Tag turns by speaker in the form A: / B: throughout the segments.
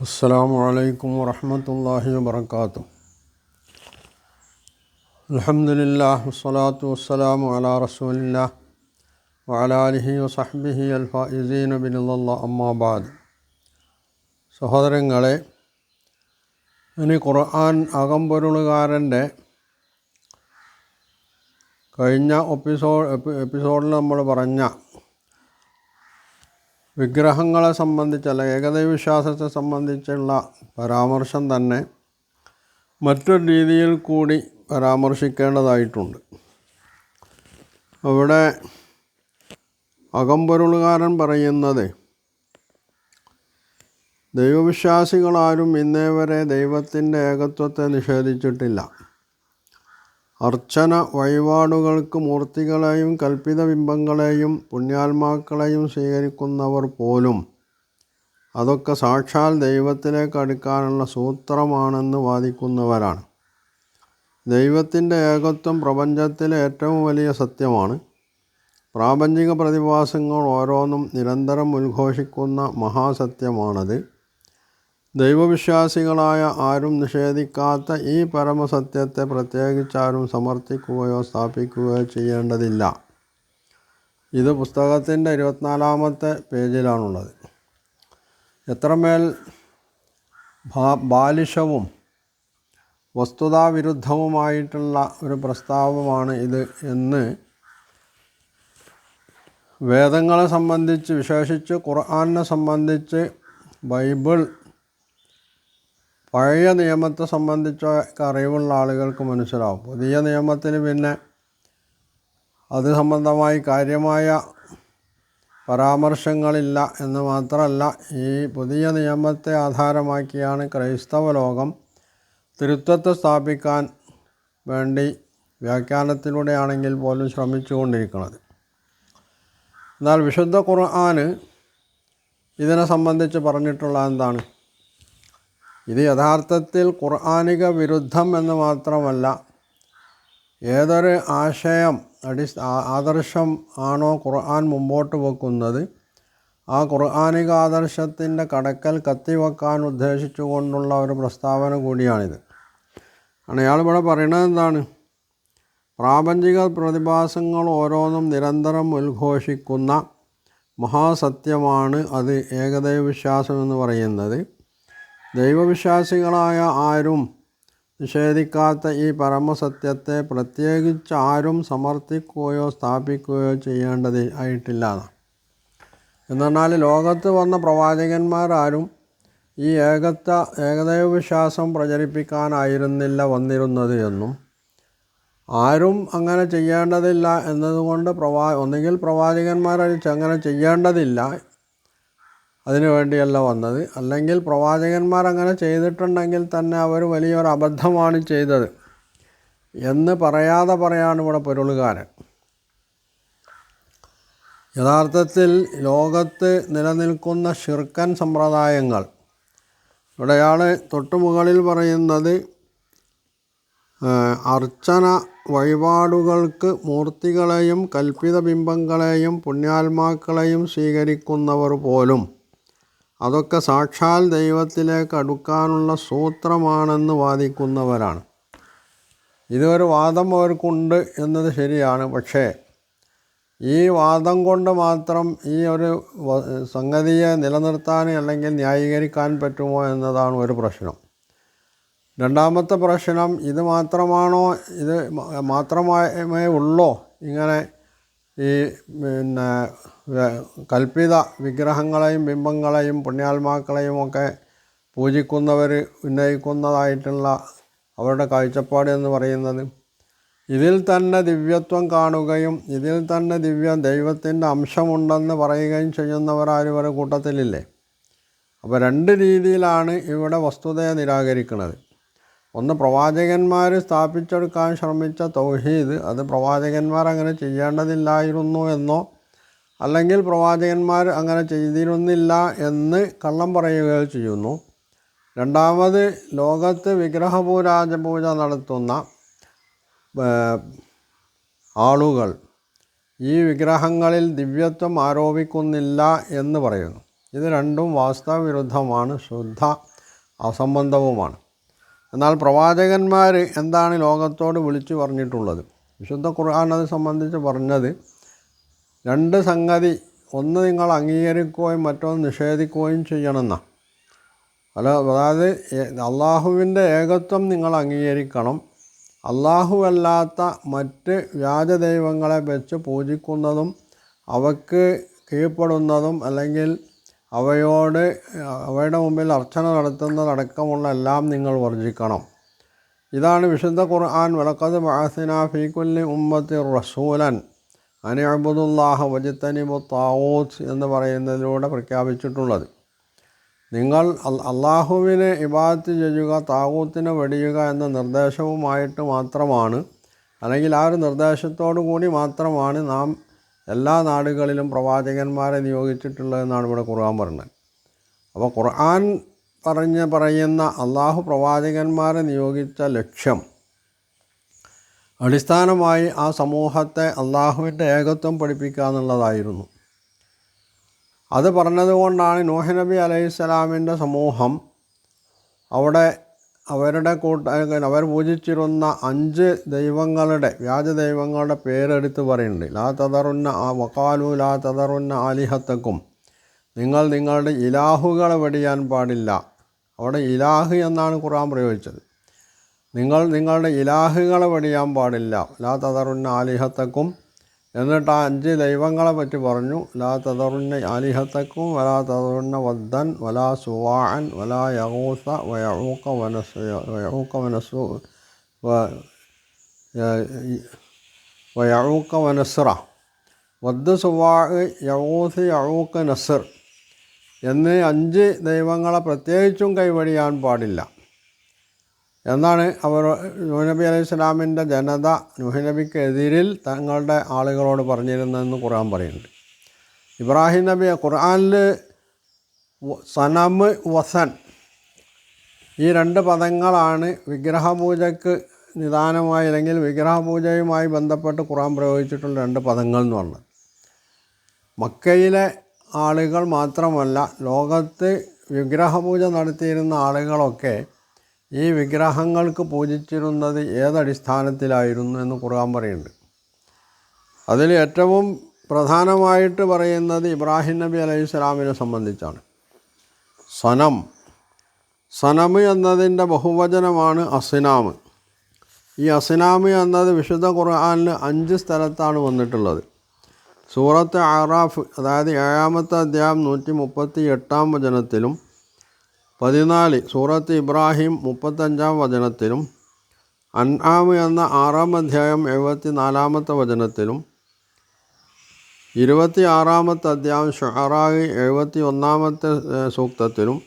A: السلام عليكم ورحمة الله وبركاته الحمد لله والصلاة والسلام على رسول الله وعلى آله وصحبه الفائزين بنظر الله أما بعد സഹോദരങ്ങളെ ഇനി ഖുർആൻ അകമ്പൊരുളുകാരൻ്റെ കഴിഞ്ഞ എപ്പിസോഡ് എപ്പിസോഡിൽ നമ്മൾ പറഞ്ഞ വിഗ്രഹങ്ങളെ സംബന്ധിച്ചല്ല ഏകദൈവ വിശ്വാസത്തെ സംബന്ധിച്ചുള്ള പരാമർശം തന്നെ മറ്റൊരു രീതിയിൽ കൂടി പരാമർശിക്കേണ്ടതായിട്ടുണ്ട്. അവിടെ അകമ്പൊരുളുകാരൻ പറയുന്നത് ദൈവവിശ്വാസികളാരും ഇന്നേ വരെ ദൈവത്തിന്റെ ഏകത്വത്തെ നിഷേധിച്ചിട്ടില്ല. അർച്ചന വഴിപാടുകൾക്ക് മൂർത്തികളെയും കൽപ്പിത ബിംബങ്ങളെയും പുണ്യാത്മാക്കളെയും സ്വീകരിക്കുന്നവർ പോലും അതൊക്കെ സാക്ഷാൽ ദൈവത്തിലേക്ക് അടുക്കാനുള്ള സൂത്രമാണെന്ന് വാദിക്കുന്നവരാണ്. ദൈവത്തിന്റെ ഏകത്വം പ്രപഞ്ചത്തിലെ ഏറ്റവും വലിയ സത്യമാണ്. പ്രാപഞ്ചിക പ്രതിഭാസങ്ങൾ ഓരോന്നും നിരന്തരം ഉദ്ഘോഷിക്കുന്ന മഹാസത്യമാണത്. ദൈവവിശ്വാസികളായ ആരും നിഷേധിക്കാത്ത ഈ പരമസത്യത്തെ പ്രത്യേകിച്ചാരും സമർത്ഥിക്കുകയോ സ്ഥാപിക്കുകയോ ചെയ്യേണ്ടതില്ല. ഇത് പുസ്തകത്തിന്റെ ഇരുപത്തിനാലാമത്തെ പേജിലാണുള്ളത്. എത്രമേൽ ബാലിഷവും വസ്തുതാവിരുദ്ധവുമായിട്ടുള്ള ഒരു പ്രസ്താവമാണ് ഇത് എന്ന് വേദങ്ങളെ സംബന്ധിച്ച് വിശേഷിച്ച് ഖുർആാനിനെ സംബന്ധിച്ച് ബൈബിൾ പഴയ നിയമത്തെ സംബന്ധിച്ച അറിവുള്ള ആളുകൾക്ക് മനസ്സിലാവും പുതിയ നിയമത്തിന് പിന്നെ അത് സംബന്ധമായി കാര്യമായ പരാമർശങ്ങളില്ല എന്ന് മാത്രമല്ല ഈ പുതിയ നിയമത്തെ ആധാരമാക്കിയാണ് ക്രൈസ്തവ ലോകം തിരുത്വത്തെ സ്ഥാപിക്കാൻ വേണ്ടി വ്യാഖ്യാനത്തിലൂടെയാണെങ്കിൽ പോലും ശ്രമിച്ചുകൊണ്ടിരിക്കുന്നത്. എന്നാൽ വിശുദ്ധ ഖുർആാന് ഇതിനെ സംബന്ധിച്ച് പറഞ്ഞിട്ടുള്ള എന്താണ്? ഇത് യഥാർത്ഥത്തിൽ ഖുർആാനിക വിരുദ്ധം എന്ന് മാത്രമല്ല ഏതൊരു ആശയം അടി ആദർശം ആണോ ഖുർആൻ മുമ്പോട്ട് വെക്കുന്നത് ആ ഖുർആാനിക ആദർശത്തിന്റെ കടക്കൽ കത്തിവെക്കാൻ ഉദ്ദേശിച്ചുകൊണ്ടുള്ള ഒരു പ്രസ്താവന കൂടിയാണിത്. ആണ് ഇയാളിവിടെ പറയുന്നത് എന്താണ്? പ്രാപഞ്ചിക പ്രതിഭാസങ്ങൾ ഓരോന്നും നിരന്തരം ഉദ്ഘോഷിക്കുന്ന മഹാസത്യമാണ് അത് ഏകദൈവ വിശ്വാസം എന്ന് പറയുന്നത്. ദൈവവിശ്വാസികളായ ആരും നിഷേധിക്കാത്ത ഈ പരമസത്യത്തെ പ്രത്യേകിച്ച് ആരും സമർത്ഥിക്കുകയോ സ്ഥാപിക്കുകയോ ചെയ്യേണ്ടത് ആയിട്ടില്ല. എന്നാൽ ലോകത്ത് വന്ന പ്രവാചകന്മാരാരും ഈ ഏകത്വ ഏകദൈവ വിശ്വാസം പ്രചരിപ്പിക്കാനായിരുന്നില്ല വന്നിരുന്നത് എന്നും ആരും അങ്ങനെ ചെയ്യേണ്ടതില്ല എന്നതുകൊണ്ട് പ്രവാ ഒന്നുകിൽ പ്രവാചകന്മാർ അങ്ങനെ ചെയ്യേണ്ടതില്ല അതിനു വേണ്ടിയല്ല വന്നത്. അല്ലെങ്കിൽ പ്രവാചകന്മാർ അങ്ങനെ ചെയ്തിട്ടുണ്ടെങ്കിൽ തന്നെ അവർ വലിയൊരു അബദ്ധമാണ് ചെയ്തത്. എന്ന് പറയാതെ പറയാണ് ഇവിടെ പൊരുളുകാരൻ. യഥാർത്ഥത്തിൽ ലോകത്ത് നിലനിൽക്കുന്ന ഷിർക്കൻ സമ്പ്രദായങ്ങൾ. ഇവിടെയാൾ തൊട്ടുമുകളിൽ പറയുന്നത് അർച്ചന വഴിപാടുകൾക്ക് മൂർത്തികളെയും കൽപ്പിത ബിംബങ്ങളെയും പുണ്യാത്മാക്കളെയും സ്വീകരിക്കുന്നവർ പോലും അതൊക്കെ സാക്ഷാൽ ദൈവത്തിലേക്ക് അടുക്കാനുള്ള സൂത്രമാണെന്ന് വാദിക്കുന്നവരാണ്. ഇതൊരു വാദം അവർക്കുണ്ട് എന്നത് ശരിയാണ്. പക്ഷേ ഈ വാദം കൊണ്ട് മാത്രം ഈ ഒരു സംഗതിയെ നിലനിർത്താൻ അല്ലെങ്കിൽ ന്യായീകരിക്കാൻ പറ്റുമോ എന്നതാണ് ഒരു പ്രശ്നം. രണ്ടാമത്തെ പ്രശ്നം ഇത് മാത്രമാണോ ഇത് മാത്രമേ ഉള്ളോ ഇങ്ങനെ ഈ പിന്നെ കൽപ്പിത വിഗ്രഹങ്ങളെയും ബിംബങ്ങളെയും പുണ്യാത്മാക്കളെയും ഒക്കെ പൂജിക്കുന്നവർ ഉന്നയിക്കുന്നതായിട്ടുള്ള അവരുടെ കാഴ്ചപ്പാട് എന്ന് പറയുന്നത് ഇതിൽ തന്നെ ദിവ്യത്വം കാണുകയും ഇതിൽ തന്നെ ദിവ്യ ദൈവത്തിന്റെ അംശമുണ്ടെന്ന് പറയുകയും ചെയ്യുന്നവരാരും ഒരു കൂട്ടത്തിലില്ലേ? അപ്പോൾ രണ്ട് രീതിയിലാണ് ഇവിടെ വസ്തുതയെ നിരാകരിക്കുന്നത്. ഒന്ന് പ്രവാചകന്മാർ സ്ഥാപിച്ചെടുക്കാൻ ശ്രമിച്ച തൗഹീദ് അത് പ്രവാചകന്മാർ അങ്ങനെ ചെയ്യേണ്ടതില്ലായിരുന്നു എന്നോ അല്ലെങ്കിൽ പ്രവാചകന്മാർ അങ്ങനെ ചെയ്തിരുന്നില്ല എന്ന് കള്ളം പറയുകയോ ചെയ്യുന്നു. രണ്ടാമത് ലോകത്ത് വിഗ്രഹപൂരാജപൂജ നടത്തുന്ന ആളുകൾ ഈ വിഗ്രഹങ്ങളിൽ ദിവ്യത്വം ആരോപിക്കുന്നില്ല എന്ന് പറയുന്നു. ഇത് രണ്ടും വാസ്തവവിരുദ്ധമാണ് ശുദ്ധ അസംബന്ധവുമാണ്. എന്നാൽ പ്രവാചകന്മാർ എന്താണ് ലോകത്തോട് വിളിച്ചു പറഞ്ഞിട്ടുള്ളത്? വിശുദ്ധ ഖുർആൻ അത് സംബന്ധിച്ച് പറഞ്ഞത് രണ്ട് സംഗതി. ഒന്ന് നിങ്ങൾ അംഗീകരിക്കുകയും മറ്റൊന്ന് നിഷേധിക്കുകയും ചെയ്യണമെന്നാണ്. അല്ല അതായത് അള്ളാഹുവിന്റെ ഏകത്വം നിങ്ങൾ അംഗീകരിക്കണം. അല്ലാത്ത മറ്റ് വ്യാജ ദൈവങ്ങളെ വെച്ച് പൂജിക്കുന്നതും അവക്ക് കീഴ്പ്പെടുന്നതും അല്ലെങ്കിൽ അവയോട് അവയുടെ മുമ്പിൽ അർച്ചന നടത്തുന്നതടക്കമുള്ള എല്ലാം നിങ്ങൾ വർജിക്കണം. ഇതാണ് വിശുദ്ധ ഖുർആൻ. വലക്കത് മഅസിന ഫീക്കുല്ലി ഉമ്മത്തി റസൂലൻ അനിഅബുദുല്ലാഹ വജിത്തനിബു താവൂത്ത് എന്ന് പറയുന്നതിലൂടെ പ്രഖ്യാപിച്ചിട്ടുള്ളത്. നിങ്ങൾ അള്ളാഹുവിനെ ഇബാദത്ത് ചെയ്യുക താവൂത്തിനെ വെടിയുക എന്ന നിർദ്ദേശവുമായിട്ട് മാത്രമാണ് അല്ലെങ്കിൽ ആ ഒരു നിർദ്ദേശത്തോടു കൂടി മാത്രമാണ് നാം എല്ലാ നാടുകളിലും പ്രവാചകന്മാരെ നിയോഗിച്ചിട്ടുള്ളതെന്നാണ് ഇവിടെ ഖുർആൻ പറയുന്നത്. അപ്പോൾ ഖുർആൻ പറഞ്ഞ് പറയുന്ന അള്ളാഹു പ്രവാചകന്മാരെ നിയോഗിച്ച ലക്ഷ്യം അടിസ്ഥാനമായി ആ സമൂഹത്തെ അള്ളാഹുവിന്റെ ഏകത്വം പഠിപ്പിക്കുക എന്നുള്ളതായിരുന്നു. അത് പറഞ്ഞതുകൊണ്ടാണ് നോഹ് നബി അലൈഹി സ്വലാമിന്റെ സമൂഹം അവിടെ അവരുടെ കൂട്ട അവർ പൂജിച്ചിരുന്ന അഞ്ച് ദൈവങ്ങളുടെ വ്യാജ ദൈവങ്ങളുടെ പേരെടുത്ത് പറയുന്നുണ്ട്. ലാ തതറുന്ന വക്കാലു ലാ തതറുന്ന ആലിഹത്തക്കും. നിങ്ങൾ നിങ്ങളുടെ ഇലാഹുകളെ വെടിയാൻ പാടില്ല. അവിടെ ഇലാഹ് എന്നാണ് ഖുറാൻ പ്രയോഗിച്ചത്. നിങ്ങൾ നിങ്ങളുടെ ഇലാഹുകളെ വെടിയാൻ പാടില്ല. ലാ തതറുന്ന ആലിഹത്തക്കും എന്നിട്ട് ആ അഞ്ച് ദൈവങ്ങളെ പറ്റി പറഞ്ഞു ലാ തതറുന്ന ആലിഹത്തക്കും വലാ തതറുന്ന വദ്ദൻ വലാ സുവാൻ വലാ യഹൂസ വയൂക്ക വനസ് വയൂക്ക വനസു വ- യ- വയഊക്ക വനസ്ര വദ്ദ് സുവാ യഹൂസ് യഊക്ക നസർ എന്നീ അഞ്ച് ദൈവങ്ങളെ പ്രത്യേകിച്ചും കൈവടിയാൻ പാടില്ല. എന്നാണ് അവർ നൂഹ്നബി അലൈഹി സ്വലാമിന്റെ ജനത നൂഹ്നബിക്കെതിരിൽ തങ്ങളുടെ ആളുകളോട് പറഞ്ഞിരുന്നതെന്ന് ഖുർആൻ പറയുന്നുണ്ട്. ഇബ്രാഹിം നബി ഖുർആനിൽ സനമ് വസൻ ഈ രണ്ട് പദങ്ങളാണ് വിഗ്രഹപൂജയ്ക്ക് നിദാനമായി അല്ലെങ്കിൽ വിഗ്രഹപൂജയുമായി ബന്ധപ്പെട്ട് ഖുർആൻ പ്രയോഗിച്ചിട്ടുള്ള രണ്ട് പദങ്ങൾ എന്ന് പറഞ്ഞത്. മക്കയിലെ ആളുകൾ മാത്രമല്ല ലോകത്ത് വിഗ്രഹപൂജ നടത്തിയിരുന്ന ആളുകളൊക്കെ ഈ വിഗ്രഹങ്ങൾക്ക് പൂജിച്ചിരുന്നത് ഏതടിസ്ഥാനത്തിലായിരുന്നു എന്ന് ഖുർആൻ പറയുന്നുണ്ട്. അതിൽ ഏറ്റവും പ്രധാനമായിട്ട് പറയുന്നത് ഇബ്രാഹിം നബി അലൈഹി സ്വലാമിനെ സംബന്ധിച്ചാണ്. സനം സനമ് എന്നതിന്റെ ബഹുവചനമാണ് അസിനാമ് ഈ അസിനാമ് എന്നത് വിശുദ്ധ ഖുർആാനിൽ അഞ്ച് സ്ഥലത്താണ് വന്നിട്ടുള്ളത്. സൂറത്ത് ആറാഫ് അതായത് ഏഴാമത്തെ അധ്യായം നൂറ്റി മുപ്പത്തി എട്ടാം വചനത്തിലും പതിനാല് സൂറത്ത് ഇബ്രാഹിം മുപ്പത്തഞ്ചാം വചനത്തിലും അൻആം എന്ന ആറാം അധ്യായം എഴുപത്തി നാലാമത്തെ വചനത്തിലും ഇരുപത്തി ആറാമത്തെ അധ്യായം ഷൊഹറായി എഴുപത്തി ഒന്നാമത്തെ സൂക്തത്തിലും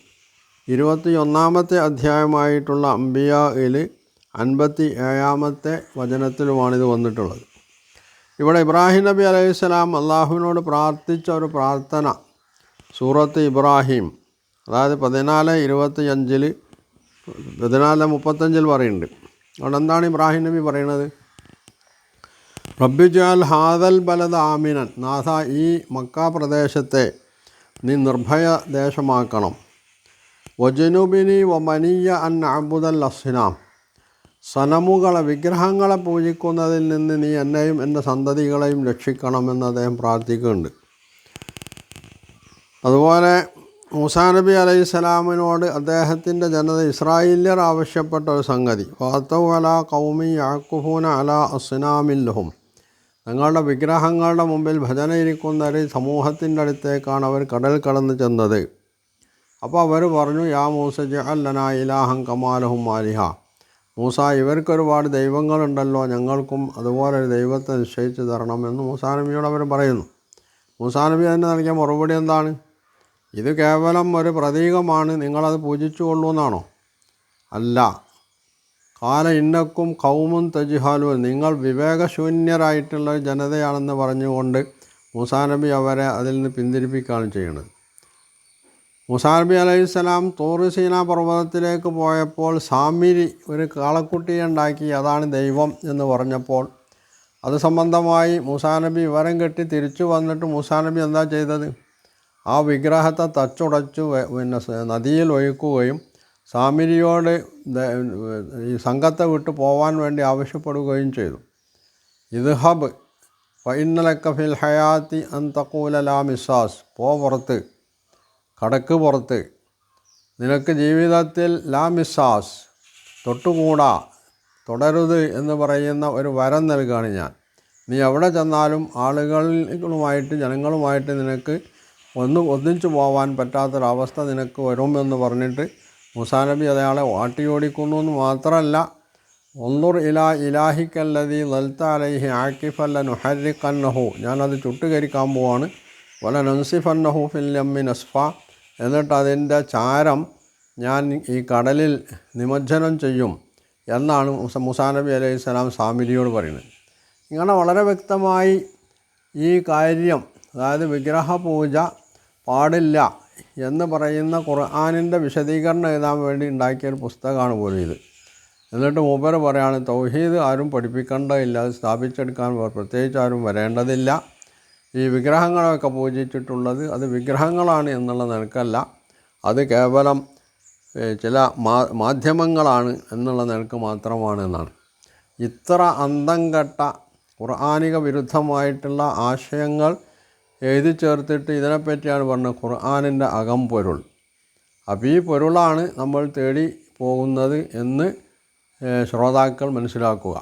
A: ഇരുപത്തി ഒന്നാമത്തെ അധ്യായമായിട്ടുള്ള അംബിയയിൽ അൻപത്തി ഏഴാമത്തെ വചനത്തിലുമാണിത് വന്നിട്ടുള്ളത്. ഇവിടെ ഇബ്രാഹിം നബി അലൈഹിസ്സലാം അള്ളാഹുവിനോട് പ്രാർത്ഥിച്ച ഒരു പ്രാർത്ഥന സൂറത്ത് ഇബ്രാഹിം അതായത് പതിനാല് ഇരുപത്തി അഞ്ചിൽ പതിനാല് മുപ്പത്തഞ്ചിൽ പറയുന്നുണ്ട്. അതുകൊണ്ട് എന്താണ് ഇബ്രാഹിം നബി പറയുന്നത് റബ്ബിജാൽ ഹാദൽ ബലദ ആമിനൻ. നാഥ ഈ മക്ക പ്രദേശത്തെ നീ നിർഭയ ദേശമാക്കണം. വജനുബിനി വമനിയ അൻ അബുദൽ അസ്നാം. സനമുകളെ വിഗ്രഹങ്ങളെ പൂജിക്കുന്നതിൽ നിന്ന് നീ എന്നെയും എന്റെ സന്തതികളെയും രക്ഷിക്കണമെന്ന് അദ്ദേഹം പ്രാർത്ഥിക്കുന്നുണ്ട്. അതുപോലെ മൂസാ നബി അലൈഹി സ്വലാമിനോട് അദ്ദേഹത്തിന്റെ ജനത ഇസ്രായേല്യർ ആവശ്യപ്പെട്ട ഒരു സംഗതി. വാത്തൗ അല കൗമി യാക്കുഫൂന അല അസ്നാമില്ലഹും തങ്ങളുടെ വിഗ്രഹങ്ങളുടെ മുമ്പിൽ ഭജന ഒരു സമൂഹത്തിന്റെ അടുത്തേക്കാണ് അവർ കടൽ കടന്നു ചെന്നത്. അപ്പോൾ അവർ പറഞ്ഞു യാ മൂസ ജഅല്ലന ഇലാഹം കമാലഹും മാലിഹ മൂസ ഇവർക്കൊരുപാട് ദൈവങ്ങളുണ്ടല്ലോ ഞങ്ങൾക്കും അതുപോലെ ഒരു ദൈവത്തെ നിശ്ചയിച്ച് തരണമെന്ന് മൂസാ നബിയോട് അവർ പറയുന്നു. മൂസാ നബി തന്നെ നൽകിയ മറുപടി എന്താണ്? ഇത് കേവലം ഒരു പ്രതീകമാണ്. നിങ്ങളത് പൂജിച്ചു കൊള്ളൂന്നാണോ അല്ല. കാല ഇന്നക്കും കൗമും തജിഹാലു നിങ്ങൾ വിവേകശൂന്യരായിട്ടുള്ള ജനതയാണെന്ന് പറഞ്ഞുകൊണ്ട് മുസാനബി അവരെ അതിൽ നിന്ന് പിന്തിരിപ്പിക്കുകയാണ് ചെയ്യുന്നത്. മുസാനബി അലൈഹി സ്വലാം തോറ് സീന പർവതത്തിലേക്ക് പോയപ്പോൾ സാമിരി ഒരു കാളക്കുട്ടിയെ ഉണ്ടാക്കി അതാണ് ദൈവം എന്ന് പറഞ്ഞപ്പോൾ അത് സംബന്ധമായി മുസാനബി വിവരം കെട്ടി തിരിച്ചു വന്നിട്ട് മുസാനബി എന്താ ചെയ്തത്? ആ വിഗ്രഹത്തെ തച്ചുടച്ച് പിന്നെ നദിയിൽ ഒഴുക്കുകയും സാമിരിയോട് ഈ സംഘത്തെ വിട്ട് പോവാൻ വേണ്ടി ആവശ്യപ്പെടുകയും ചെയ്തു. ഇദ്ഹബ് ഹബ്. ഫിൽ ഹയാത്തി അൻ തക്കൂല ലാ മിസാസ്. പോ പുറത്ത്. കടക്ക് പുറത്ത്. നിനക്ക് ജീവിതത്തിൽ ലാ മിസാസ്. തൊട്ടുകൂടാ. തുടരുത് എന്ന് പറയുന്ന ഒരു വരം നൽകുകയാണ് ഞാൻ. നീ എവിടെ ചെന്നാലും ആളുകളുമായിട്ട് ജനങ്ങളുമായിട്ട് നിനക്ക് ഒന്ന് ഒന്നിച്ചു പോവാൻ പറ്റാത്തൊരവസ്ഥ നിനക്ക് വരുമെന്ന് പറഞ്ഞിട്ട് മുസാനബി അയാളെ വാട്ടിയോടിക്കുന്നു എന്ന് മാത്രമല്ല ഒന്നുർ ഇലാ ഇലാഹിക്കല്ലതി ലൽത്ത അലൈഹി ആക്കിഫല്ല നുഹരിക്കന്നഹു ഞാനത് ചുട്ടുകരിക്കാൻ പോവാണ്. വല നൻസിഫന്നഹു ഫില്ലമ്മി നസ്ഫ. എന്നിട്ട് അതിന്റെ ചാരം ഞാൻ ഈ കടലിൽ നിമജ്ജനം ചെയ്യും എന്നാണ് മുസ മുസാനബി അലൈഹി സ്വലാം സാമിരിയോട് പറയുന്നത്. ഇങ്ങനെ വളരെ വ്യക്തമായി ഈ കാര്യം അതായത് വിഗ്രഹ പൂജ പാടില്ല എന്ന് പറയുന്ന ഖുർആാനിന്റെ വിശദീകരണം എഴുതാൻ വേണ്ടി ഉണ്ടാക്കിയ ഒരു പുസ്തകമാണ് പോലും ഇത്. എന്നിട്ട് മൂപ്പര് പറയാണ് തൗഹീദ് ആരും പഠിപ്പിക്കേണ്ടതില്ല അത് സ്ഥാപിച്ചെടുക്കാൻ പ്രത്യേകിച്ച് ആരും വരേണ്ടതില്ല. ഈ വിഗ്രഹങ്ങളൊക്കെ പൂജിച്ചിട്ടുള്ളത് അത് വിഗ്രഹങ്ങളാണ് എന്നുള്ള നിലക്കല്ല. അത് കേവലം ചില മാ മാധ്യമങ്ങളാണ് എന്നുള്ള നിലയ്ക്ക് മാത്രമാണ് എന്നാണ്. ഇത്ര അന്തം കെട്ട ഖുർആാനിക വിരുദ്ധമായിട്ടുള്ള ആശയങ്ങൾ എഴുതി ചേർത്തിട്ട് ഇതിനെപ്പറ്റിയാണ് പറഞ്ഞത്. ഖുർആാനിന്റെ അകം പൊരുൾ. അപ്പോൾ ഈ പൊരുളാണ് നമ്മൾ തേടി പോകുന്നത് എന്ന് ശ്രോതാക്കൾ മനസ്സിലാക്കുക.